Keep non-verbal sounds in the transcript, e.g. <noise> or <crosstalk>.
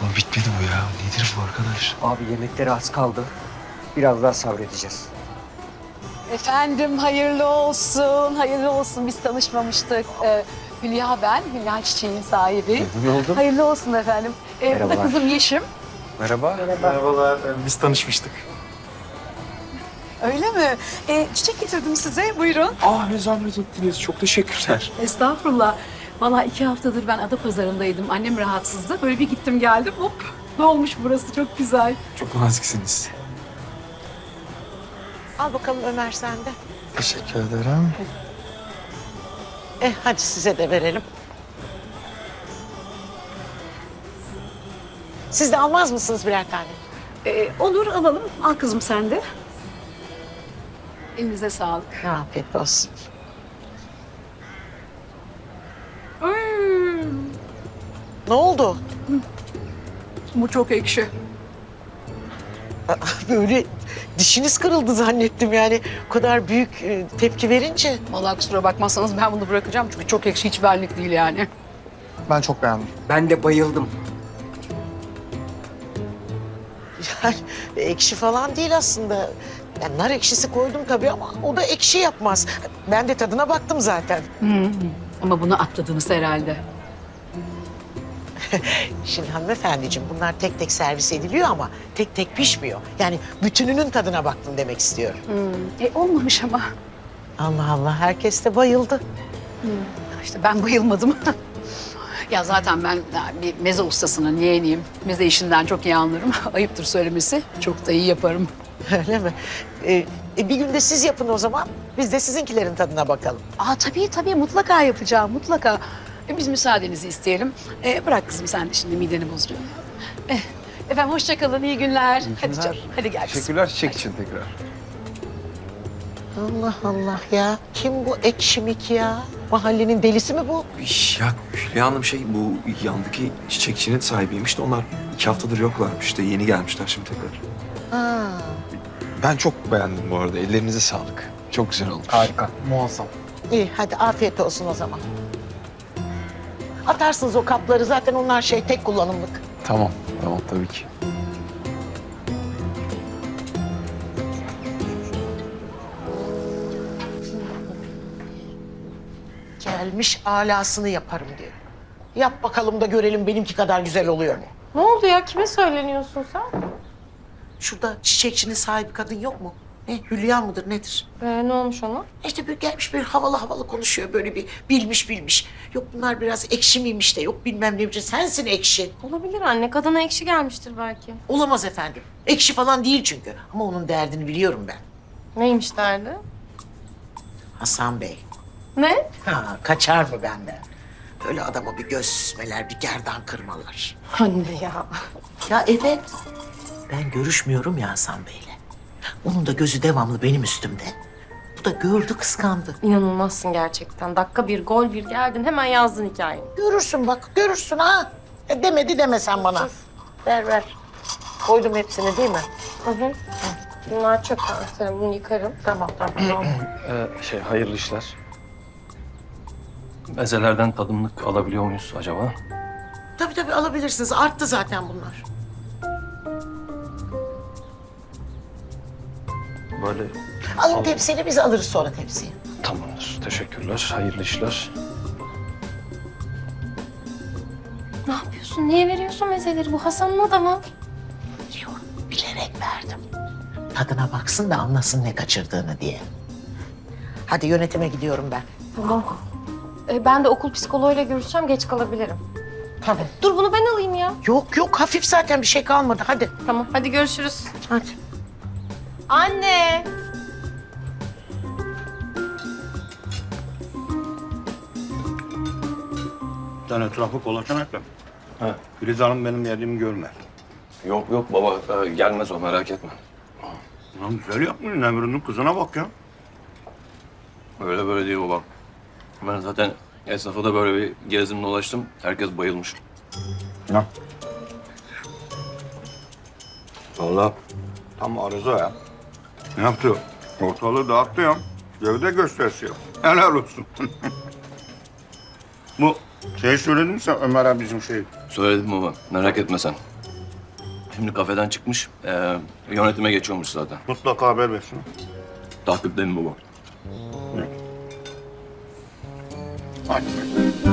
Ama bitmedi bu ya. Nedir bu arkadaş? Abi yemekleri az kaldı. Biraz daha sabredeceğiz. Efendim hayırlı olsun, hayırlı olsun. Biz tanışmamıştık. Ee, Hülya ben, Hülya Çiçeğin sahibi. Ne oldu? Hayırlı olsun efendim. Ee, bu da Merhabalar. kızım Yeşim. Merhaba. Merhabalar. Biz tanışmıştık. Öyle mi? Ee, çiçek getirdim size, buyurun. Ah ne zahmet ettiniz. Çok teşekkürler. Estağfurullah. Vallahi iki haftadır ben Adapazarı'ndaydım. Annem rahatsızdı. Böyle bir gittim geldim. Hop, ne olmuş burası çok güzel. Çok naziksiniz. Al bakalım Ömer sen de. Teşekkür ederim. Eh hadi size de verelim. Siz de almaz mısınız birer tane? Ee, olur alalım. Al kızım sen de. Elinize sağlık. Afiyet olsun. Ne oldu? bu çok ekşi. Aa, Böyle dişiniz kırıldı zannettim yani. O kadar büyük e, tepki verince. Vallahi kusura bakmazsanız ben bunu bırakacağım çünkü çok ekşi hiç benlik değil yani. Ben çok beğendim. Ben de bayıldım. Yani ekşi falan değil aslında. Yani nar ekşisi koydum tabii ama o da ekşi yapmaz. Ben de tadına baktım zaten. Ama bunu atladınız herhalde. <laughs> Şimdi hanımefendiciğim bunlar tek tek servis ediliyor ama tek tek pişmiyor. Yani bütününün tadına baktım demek istiyorum. E olmamış ama. Allah Allah herkes de bayıldı. İşte ben bayılmadım. <laughs> ya zaten ben bir meze ustasının yeğeniyim. Meze işinden çok iyi anlarım. <laughs> Ayıptır söylemesi. Çok da iyi yaparım. Öyle mi? Ee, e, bir gün de siz yapın o zaman. Biz de sizinkilerin tadına bakalım. Aa tabii tabii mutlaka yapacağım mutlaka. E, biz müsaadenizi isteyelim. E, bırak kızım sen de şimdi mideni bozuyor. Eh, efendim hoşça kalın iyi günler. Hadi canım hadi gel kızım. Teşekkürler çiçek için tekrar. Allah Allah ya. Kim bu ekşimik ya? Mahallenin delisi mi bu? Ya Hülya Hanım şey bu yandaki çiçekçinin sahibiymiş de onlar iki haftadır yoklarmış da yeni gelmişler şimdi tekrar. Ha. Ben çok beğendim bu arada. Ellerinize sağlık. Çok güzel olmuş. Harika. Muazzam. İyi hadi afiyet olsun o zaman. Atarsınız o kapları zaten onlar şey tek kullanımlık. Tamam. Tamam tabii ki. Gelmiş alasını yaparım diyor. Yap bakalım da görelim benimki kadar güzel oluyor mu? Ne oldu ya? Kime söyleniyorsun sen? Şurada çiçekçinin sahibi kadın yok mu? Ne Hülya mıdır nedir? Ee, ne olmuş ona? İşte böyle gelmiş bir havalı havalı konuşuyor böyle bir bilmiş bilmiş. Yok bunlar biraz ekşi miymiş de yok bilmem ne sensin ekşi. Olabilir anne. Kadına ekşi gelmiştir belki. Olamaz efendim. Ekşi falan değil çünkü. Ama onun derdini biliyorum ben. Neymiş derdi? Hasan Bey. Ne? Ha, kaçar mı benden? Böyle adama bir göz süzmeler, bir gerdan kırmalar. Anne ya. Ya evet. Ben görüşmüyorum ya Hasan Bey'le. Onun da gözü devamlı benim üstümde. Bu da gördü kıskandı. İnanılmazsın gerçekten. Dakika bir, gol bir geldin. Hemen yazdın hikayeni. Görürsün bak, görürsün ha. E, demedi deme sen bana. Ver ver. Koydum hepsini değil mi? Hı hı. Bunlar çöp kanserim. Bunu yıkarım. Tamam tamam. <clears throat> Ee, şey hayırlı işler. Mezelerden tadımlık alabiliyor muyuz acaba? tabii tabii alabilirsiniz. Arttı zaten bunlar. Böyle Alın tepsiyle biz alırız sonra tepsiyi. tamamdır. Teşekkürler. Hayırlı işler. Ne yapıyorsun? Niye veriyorsun mezeleri? Bu Hasan'ın adamı. Biliyorum, bilerek verdim. Tadına baksın da anlasın ne kaçırdığını diye. Hadi yönetime gidiyorum ben. Tamam. Ee, ben de okul psikoloğuyla görüşeceğim. Geç kalabilirim. Tamam. Dur bunu ben alayım ya. Yok yok hafif zaten bir şey kalmadı. Hadi. Tamam. Hadi görüşürüz. Hadi. Anne. Sen etrafı kolaçan etme. Ha. Filiz Hanım benim yerimi görmez. Yok yok baba e, gelmez o merak etme. Lan güzel yapmışsın Emir'in kızına bak ya. Öyle böyle değil baba. Ben zaten esnafa da böyle bir gezdim dolaştım. Herkes bayılmış. Ya. Vallahi tam arıza ya. Ne yaptı? Ortalığı dağıttı ya. Gövde gösterisi yap. Helal olsun. <laughs> Bu şey söyledin mi sen Ömer abi bizim şey? Söyledim baba. Merak etme sen. Şimdi kafeden çıkmış. ee, yönetime geçiyormuş zaten. Mutlaka haber versin. Takipte mi baba? Hadi.